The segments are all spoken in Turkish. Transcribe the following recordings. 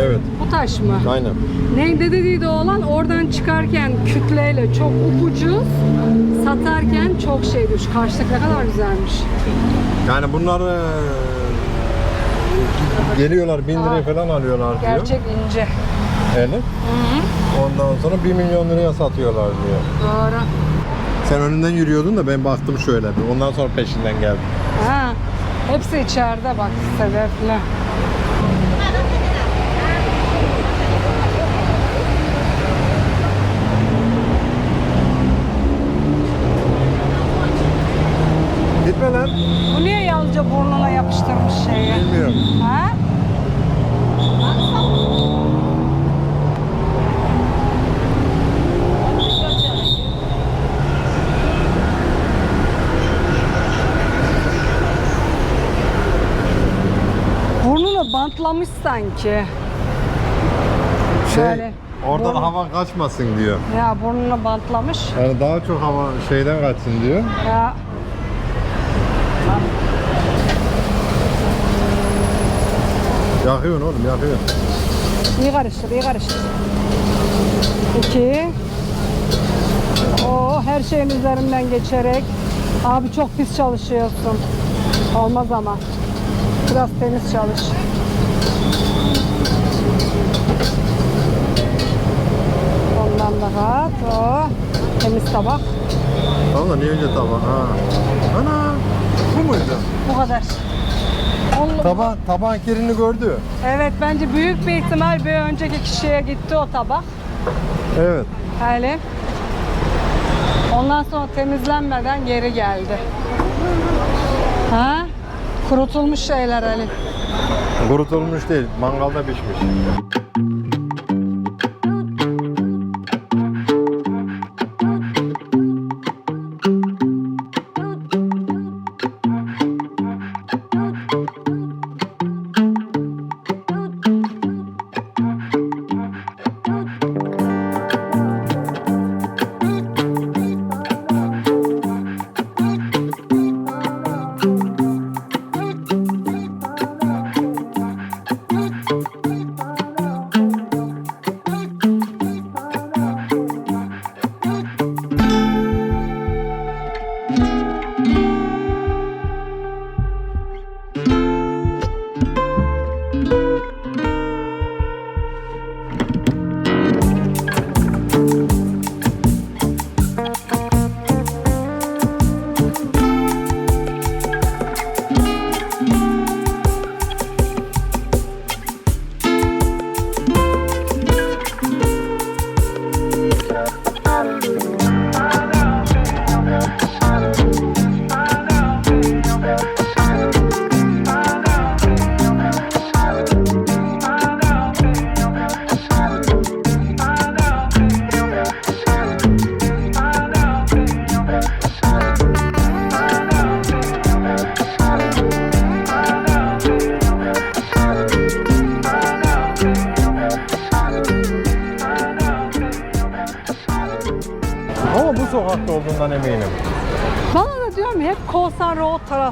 Evet. Bu taş mı? Aynen. Neyde dediği de olan oradan çıkarken kütleyle çok ucuz, satarken çok şeydir. Şu karşıdaki ne kadar güzelmiş. Yani bunlar eee, geliyorlar bin liraya falan alıyorlar diyor. Gerçek ince. Elif. Ondan sonra 1 milyon liraya satıyorlar diyor. Doğru. Sen önünden yürüyordun da ben baktım şöyle bir. Ondan sonra peşinden geldim. Ha. Hepsi içeride bak sedefli. Lan. Bu niye yalnızca burnuna yapıştırmış şeyi? Bilmiyorum. Ha? Burnunu bantlamış sanki. Şey, Yani oradan burnu- hava kaçmasın diyor. Ya burnunu bantlamış. Yani daha çok hava şeyden kaçsın diyor. Ya Yakıyorsun oğlum yakıyorsun. iyi karıştır, iyi karıştır. İki. O her şeyin üzerinden geçerek. Abi çok pis çalışıyorsun. Olmaz ama. Biraz temiz çalış. Ondan daha. O. Temiz tabak. Tamam da niye önce taban? Ha. Ana. Bu muydu? Bu kadar. Oğlum, Taban, taban kirini gördü. Evet bence büyük bir ihtimal bir önceki kişiye gitti o tabak. Evet. Öyle. Ondan sonra temizlenmeden geri geldi. Ha? Kurutulmuş şeyler Ali. Kurutulmuş değil, mangalda pişmiş.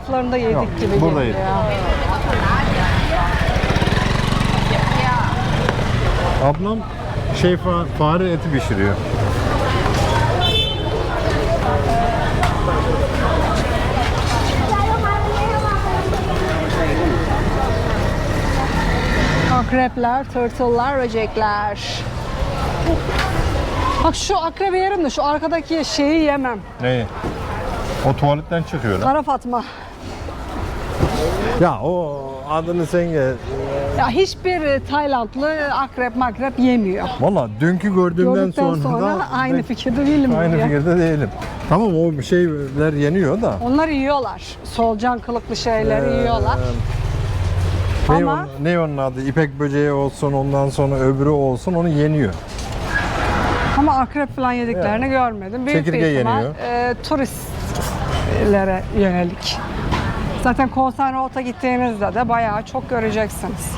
Taraflarında yedik Yok, gibi burada yedik. ya. Ablam şey fa- fare eti pişiriyor. Akrepler, tırtıllar, böcekler. Bak şu akrebi yerim de şu arkadaki şeyi yemem. Neyi? O tuvaletten çıkıyor lan. Kara Fatma. Ya o adını sen gel. Ya hiçbir Taylandlı akrep makrep yemiyor. Valla dünkü gördüğümden Gördükten sonra, sonra, da aynı fikirde değilim. aynı ya. fikirde değilim. Tamam o şeyler yeniyor da. Onlar yiyorlar. Solucan kılıklı şeyleri Ee, yiyorlar. Ne, Ama- onun, ne onun adı? İpek böceği olsun ondan sonra öbürü olsun onu yeniyor. Ama akrep falan yediklerini görmedim. Büyük Çekirge bir ihtimal yeniyor. e, turistlere yönelik. Zaten Konstantinopol'a gittiğinizde de bayağı çok göreceksiniz.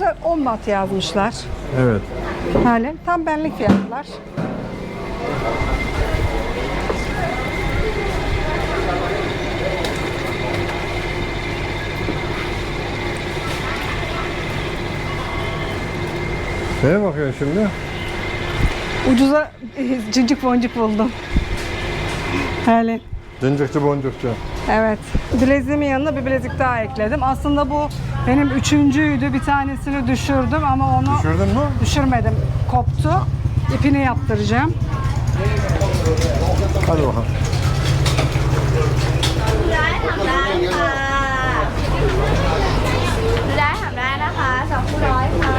da 10 bat yazmışlar. Evet. Halen tam benlik fiyatlar. Neye bakıyorsun şimdi? Ucuza e, cincik boncuk buldum. Halen. Cincikçi boncukçu. Evet. Bileziğimin yanına bir bilezik daha ekledim. Aslında bu benim üçüncüydü. Bir tanesini düşürdüm ama onu Düşürdün mü? düşürmedim. Koptu. İpini yaptıracağım. Hadi bakalım. ร้านทำได้นะคะสองคู่ร้อยค่ะ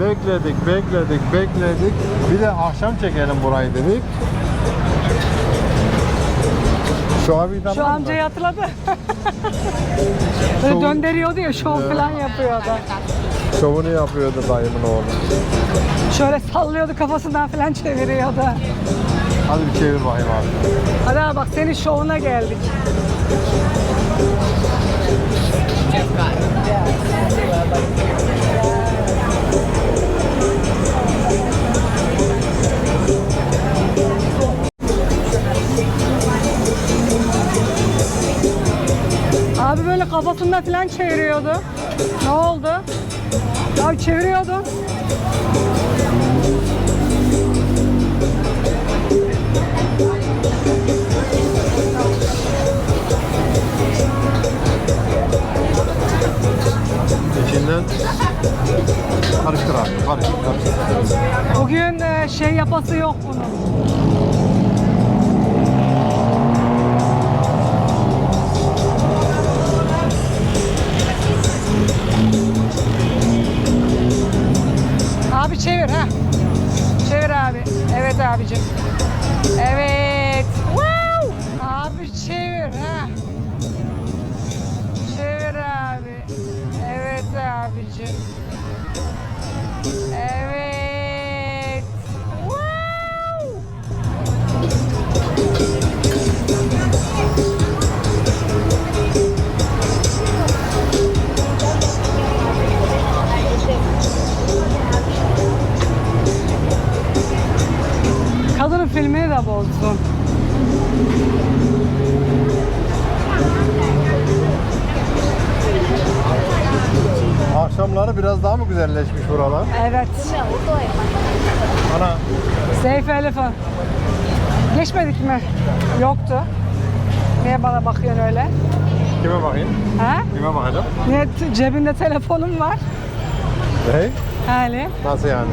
Bekledik, bekledik, bekledik. Bir de akşam çekelim burayı dedik. Şu abi tanıdın şu mı? amcayı hatırladı. Böyle Şov- döndürüyordu ya, şov falan yapıyordu. Şovunu yapıyordu dayımın oğlu. Şöyle sallıyordu kafasından falan çeviriyordu. Hadi bir çevir bakayım abi. Hadi abi bak senin şovuna geldik. Abi böyle kafasından falan çeviriyordu. Ne oldu? Abi çeviriyordu. İçinden karıştır abi. Karıştır, karıştır. Bugün e, şey yapası yok bunun. Abi çevir ha. Çevir abi. Evet abicim. Evet. Wow! Abi çevir ha. Çevir abi. Evet abicim. Güzelleşmiş buralar? Evet. Ana Seyfi Elif'in. Geçmedik mi? Yoktu. Niye bana bakıyorsun öyle? kime bakayım? Ha? Kime bakacağım? Niye t- cebinde telefonum var? Ne? Hali. Nasıl yani?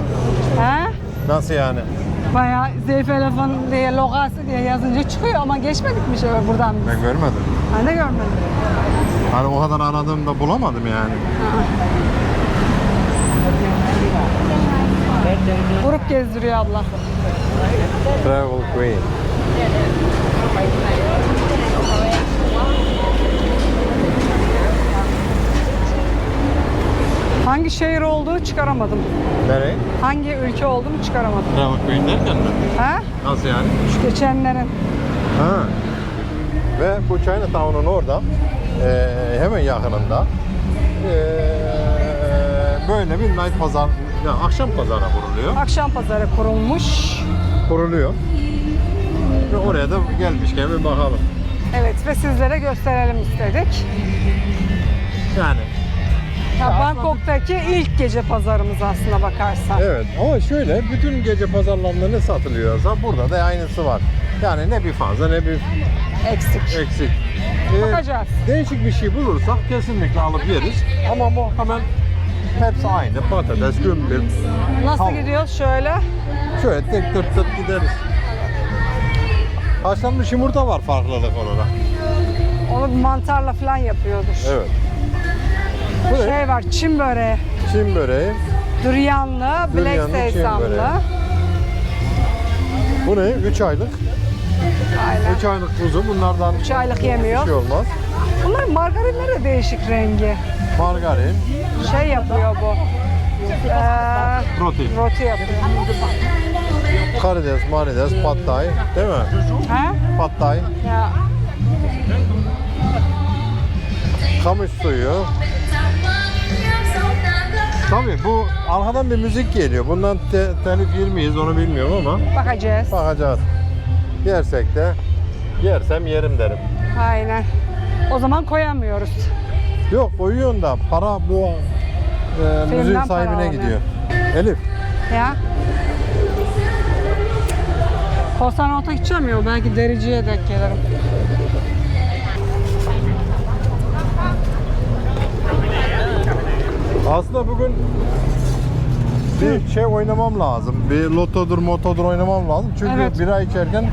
Ha? Nasıl yani? Bayağı Zeyfe Elif'in diye logası diye yazınca çıkıyor ama geçmedik mi şöyle buradan biz? Ben görmedim. Ben de görmedim. Hani o kadar aradığımda bulamadım yani. Grup gezdiriyor abla. Travel Queen. Hangi şehir olduğu çıkaramadım. Nereye? Hangi ülke olduğunu çıkaramadım. Travel Queen derken mi? Ha? Nasıl yani? Şu geçenlerin. Ha. Ve bu Chinatown'un orada eee, hemen yakınında eee, böyle bir night pazar, ya akşam pazara kuruluyor. Akşam pazarı kurulmuş. Kuruluyor. Ve oraya da gelmişken bir bakalım. Evet ve sizlere gösterelim istedik. Yani Ya Bangkok'taki ilk gece pazarımız aslına bakarsan. evet ama şöyle bütün gece pazarlarında ne satılıyorsa burada da aynısı var. Yani ne bir fazla ne bir Eksik. eksik. Eğer Bakacağız. Değişik bir şey bulursak kesinlikle alıp yeriz. Ama muhtemelen hepsi aynı. Patates, gümbür. Nasıl Tamam. gidiyoruz şöyle? Şöyle tek tırt tırt gideriz. Haşlanmış yumurta var farklılık olarak. Onu bir mantarla falan yapıyordur. Evet. Bu ne? Şey var, Çin böreği. Çin böreği. Düryanlı, black Düryanlı, Çin sesamlı. böreği. Bu ne? 3 aylık. Aynen. 3 aylık kuzu. Bunlardan 3 aylık bir yemiyor. şey olmaz. Bunlar margarinlere değişik rengi. Margarin, Şey yapıyor bu. Ee, roti, roti yapıyor. karides, marides, pad thai değil mi? Ha? Pad thai, Ya kamış suyu. Tabii bu arkadan bir müzik geliyor. Bundan te- telif yer miyiz onu bilmiyorum ama bakacağız. bakacağız. Yersek de yersem yerim derim. Aynen. O zaman koyamıyoruz. Yok koyuyorsun da para bu e, müziğin para sahibine alıyor. gidiyor. Elif Ya. Kostanota gideceğim ya belki dericiye denk gelirim. aslında bugün bir şey oynamam lazım. Bir lotodur motodur oynamam lazım. Çünkü Evet. bira içerken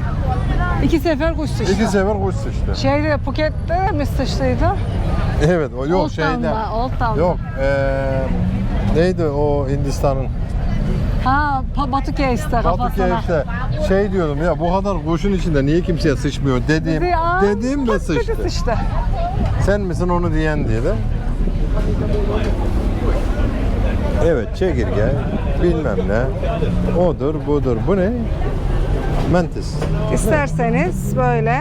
İki sefer kuş sıçtı. iki sefer kuş sıçtı. Şeyde Phuket'te mi sıçtıydı? Evet o yok Old şeyde. Town'da, Old Town'da. Yok eee neydi o Hindistan'ın Ha pa- Batu Case'te Batu kafasına. şey diyordum ya bu kadar kuşun içinde niye kimseye sıçmıyor dediğim Dedi, aa, dediğim de çok kötü sıçtı. sıçtı. Sen misin onu diyen diye de. Evet çekirge bilmem ne odur budur bu ne? Mantis. İsterseniz böyle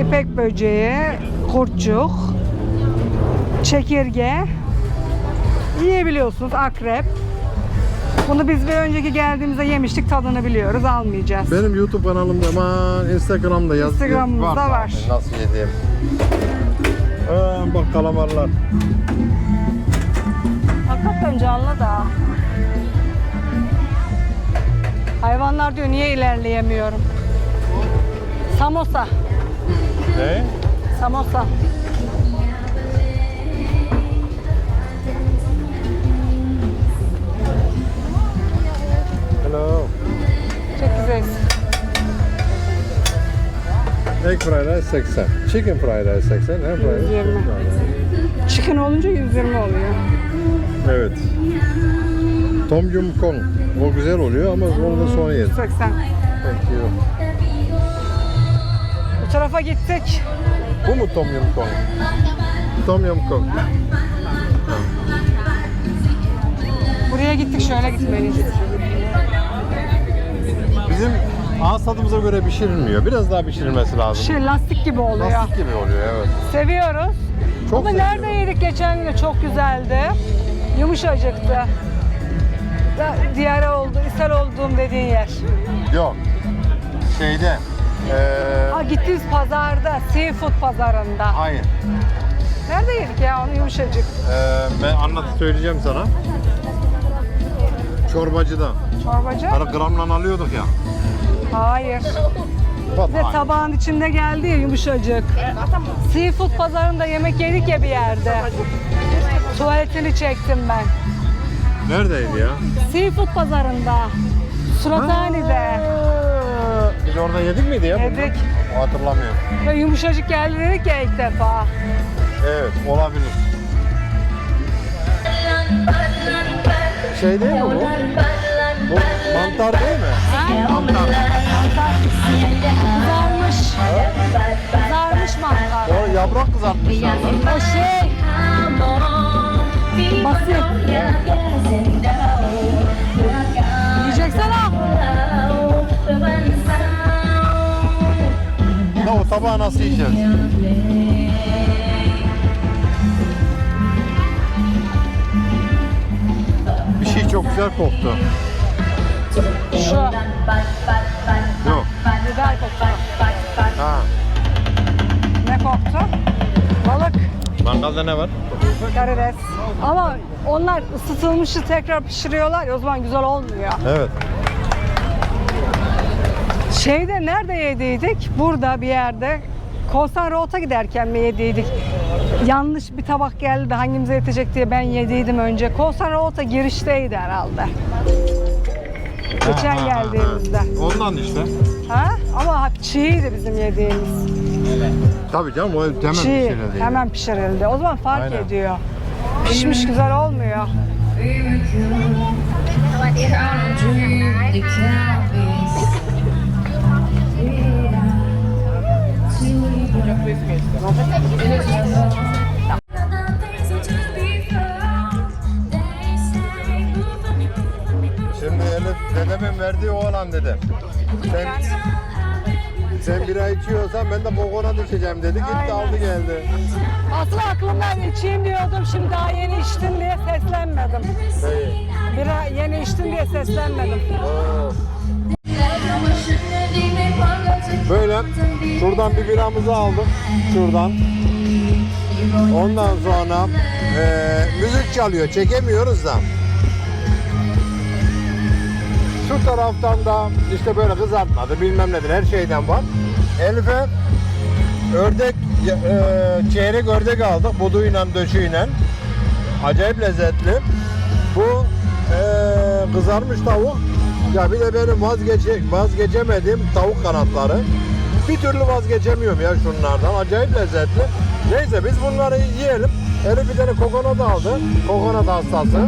ipek böceği, kurtçuk, çekirge yiyebiliyorsunuz. Akrep. Bunu biz bir önceki geldiğimizde yemiştik. Tadını biliyoruz. Almayacağız. Benim YouTube kanalımda aman Instagram'da yaz Instagram'ımızda var. var. Nasıl yediğim. Aa, bak kalamarlar. Hakikaten canlı da. Hayvanlar diyor niye ilerleyemiyorum. Samosa. Ne? Samosa. Hello. Çok güzel. Egg fried rice 80. Chicken fried rice 80. Hem fried rice 120. Chicken olunca 120 oluyor. Evet. Tom Yum Kong. O güzel oluyor ama onu da sonra yedim. 80. Thank you. Bu tarafa gittik. Bu mu Tom Yum Kong? Tom Yum Kong. Buraya gittik şöyle gitmeliyiz. Bizim ağız tadımıza göre pişirilmiyor. Biraz daha pişirilmesi lazım. Şey lastik gibi oluyor. Lastik gibi oluyor evet. Seviyoruz. Çok Ama seviyorum. nerede yedik geçen gün çok güzeldi. Yumuşacıktı. Da- oldu, ishal olduğum dediğin yer. Yok. Şeyde. Eee Ha gittiğimiz pazarda, seafood pazarında. hayır. Nerede yedik ya onu yumuşacık? Eee ben anlat söyleyeceğim sana. Çorbacıda. Çorbacı? Hani gramla alıyorduk ya. Hayır. Hayır. tabağın içinde geldi ya yumuşacık. Seafood pazarında yemek yedik ya bir yerde. Tuvaletini çektim ben. Neredeydi ya? Seafood pazarında. Surathani'de. Aa, Biz orada yedik miydi ya? bunu? Yedik. Hatırlamıyorum. Ve yumuşacık geldi dedik ya ilk defa. Evet olabilir. Şey değil mi bu? Bu mantar değil mi? Mantar. Kızarmış. Kızarmış mantar. O yaprak kızartmışlar lan. O şey. Basit. Yiyeceksen al. Ne o tabağı nasıl yiyeceğiz? Bir şey çok güzel koktu. Şu. Yok. Biber koktu. Ha. Ne koktu? Balık. Mangalda ne var? Karides. Ama onlar ısıtılmışı tekrar pişiriyorlar ya o zaman güzel olmuyor. Evet. Şeyde nerede yediydik? Burada bir yerde. Konsan Road'a giderken mi yediydik? Yanlış bir tabak geldi de hangimize yetecek diye ben yediydim önce. Konsan Road'a girişteydi herhalde. Geçen Ha, ha, ha, geldiğimizde. Ondan işte. Ha? Ama hep çiğydi bizim yediğimiz. Tabii canım o hemen Çiğ. pişirildi. Hemen pişirildi. O zaman fark Aynen. ediyor. Pişmiş güzel olmuyor. Dedemin verdiği oğlan dedi. Sen, sen bira içiyorsan ben de kokonat içeceğim dedi. Gitti aldı geldi. Aslında aklımdan içeyim diyordum. Şimdi daha yeni içtim diye seslenmedim. Hey. Bira yeni içtim diye seslenmedim. Oo. Böyle şuradan bir biramızı aldık. Şuradan. Ondan sonra eee, müzik çalıyor. Çekemiyoruz da. Şu taraftan da işte böyle kızartmadı bilmem nedir her şeyden var. Elif'e ördek eee, çeyrek ördek aldık buduyla döşüyle. Acayip lezzetli. Bu eee, kızarmış tavuk. Ya bir de benim vazgeçe, vazgeçemediğim tavuk kanatları. Bir türlü vazgeçemiyorum ya şunlardan. Acayip lezzetli. Neyse biz bunları yiyelim. Elif bir tane kokonat aldı. Kokonat hastası.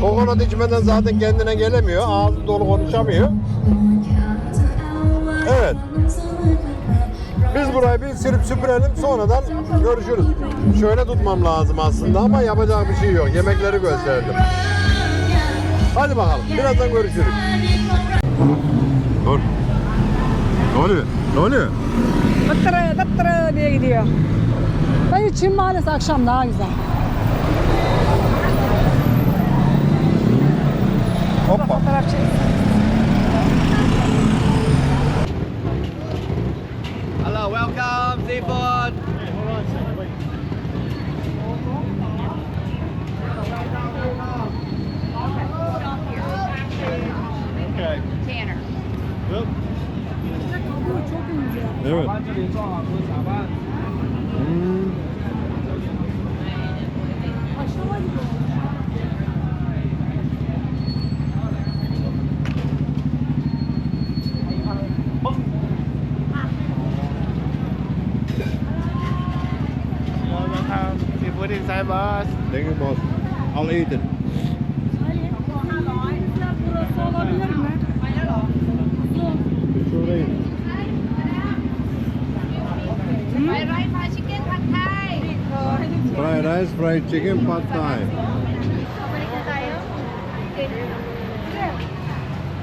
Kokonat içmeden zaten kendine gelemiyor. Ağzı dolu konuşamıyor. Evet. Biz burayı bir silip süpürelim sonradan görüşürüz. Şöyle tutmam lazım aslında ama yapacak bir şey yok. Yemekleri gösterdim. Hadi bakalım. Birazdan görüşürüz. Dur. Ne oluyor? Ne oluyor? Dıttırı dıttırı diye gidiyor. Bence Çin mahallesi akşam daha güzel. Hello, welcome, seafood. Okay. Tanner. Yep. There Hmm. Aşağıya. Boss. Thank you boss. Burası olabilir mi? Şurayı. Fried rice, fried chicken, pad thai. Fried rice, fried chicken, pad thai.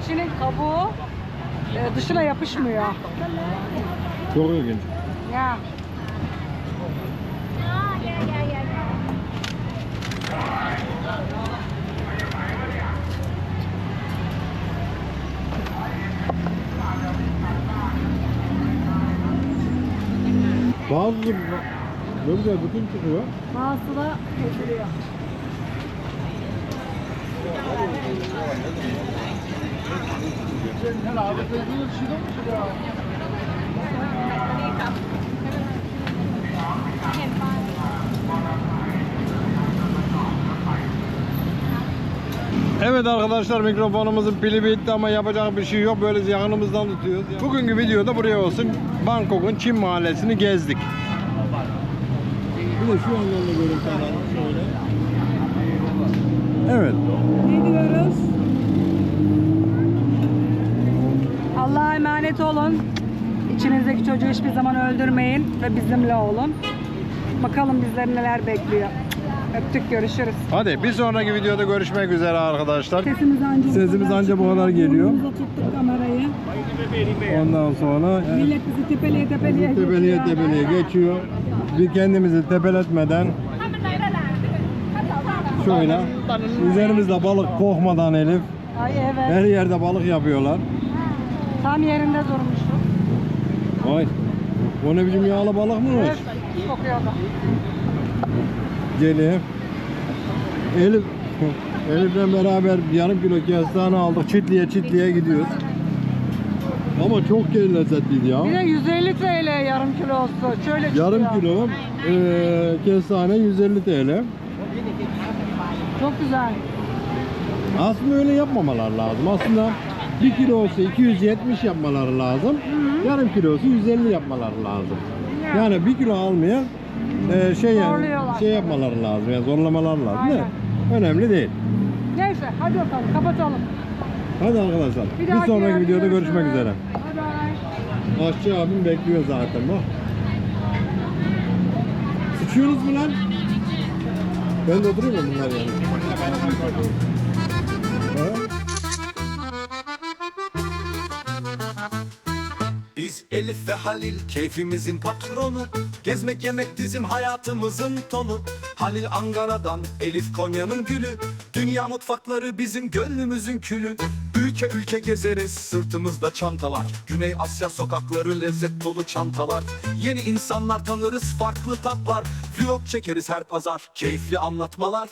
Çin'in kabuğu e, dışına yapışmıyor. Çok ilginç. Ya. Oh, yeah, yeah, yeah, yeah. Bazı ne güzel bütün çıkıyor. Bazısı da kesiliyor. Evet arkadaşlar mikrofonumuzun pili bitti ama yapacak bir şey yok. Böyle yakınımızdan tutuyoruz. Bugünkü videoda buraya olsun. Bangkok'un Çin mahallesini gezdik. De şu anlamda alalım şöyle. Evet. Ne diyoruz? Allah'a emanet olun. İçinizdeki çocuğu hiçbir zaman öldürmeyin ve bizimle olun. Bakalım bizleri neler bekliyor. Öptük görüşürüz. Hadi bir sonraki videoda görüşmek üzere arkadaşlar. Sesimiz anca bu Sesimiz kadar anca bu kadar geliyor. Tuttuk kamerayı. Ondan sonra e, Millet bizi tepeliye tepeliye tepeliye geçiyor. tepeliye geçiyor. Bir kendimizi tepeletmeden şöyle üzerimizde balık kokmadan Elif Ay evet. her yerde balık yapıyorlar. Tam yerinde durmuşum. Vay. O ne biçim yağlı balık mı? Evet. Kokuyordu. Gelip Elif Elif'le beraber yarım kilo kestane aldık. Çitliye çitliye gidiyoruz. Ama çok lezzetliydi ya. Bir de 150 TL yarım kilosu. Şöyle çıkıyor. Yarım kilo eee kestane 150 TL. Çok güzel. Aslında öyle yapmamalar lazım. Aslında 1 kilosu 270 yapmaları lazım. Yarım kilosu 150 yapmaları lazım. Yani 1 kilo almaya eee, şey Zorluyorlar. şey yapmaları lazım. Yani zorlamalar lazım. Aynen. De, önemli değil. Neyse hadi bakalım kapatalım. Hadi arkadaşlar. Bir, dahaki sonraki videoda görüşmek görüşürüz. üzere. Bay. Aşçı abim bekliyor zaten bak. İçiyorsunuz mu lan? Ben de durayım mı bunlar yani? Elif ve Halil keyfimizin patronu. Gezmek yemek bizim hayatımızın tonu. Halil Ankara'dan Elif Konya'nın gülü. Dünya mutfakları bizim gönlümüzün külü. Ülke ülke gezeriz sırtımızda çantalar. Güney Asya sokakları lezzet dolu çantalar. Yeni insanlar tanırız farklı tatlar. Vlog çekeriz her pazar keyifli anlatmalar